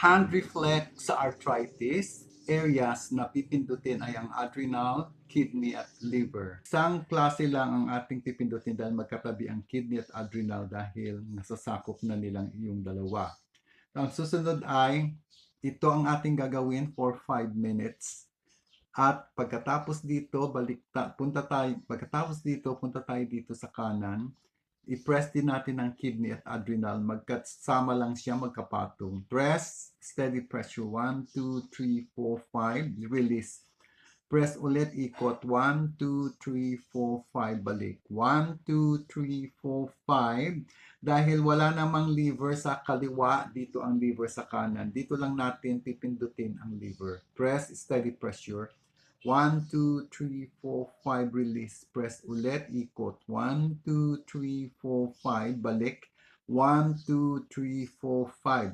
hand reflex sa arthritis, areas na pipindutin ay ang adrenal, kidney at liver. Isang klase lang ang ating pipindutin dahil magkatabi ang kidney at adrenal dahil nasasakop na nilang yung dalawa. Ang susunod ay ito ang ating gagawin for 5 minutes. At pagkatapos dito, balik ta, punta tayo, pagkatapos dito, punta tayo dito sa kanan. I-press din natin ang kidney at adrenal. Magkasama lang siya, magkapatong. Press, steady pressure. 1, 2, 3, 4, 5. Release. Press ulit, ikot. 1, 2, 3, 4, 5. Balik. 1, 2, 3, 4, 5. Dahil wala namang liver sa kaliwa, dito ang liver sa kanan. Dito lang natin pipindutin ang liver. Press, steady pressure. 1, 2, 3, 4, 5, release. Press ulit, ikot. 1, 2, 3, 4, 5, balik. 1, 2, 3, 4, 5.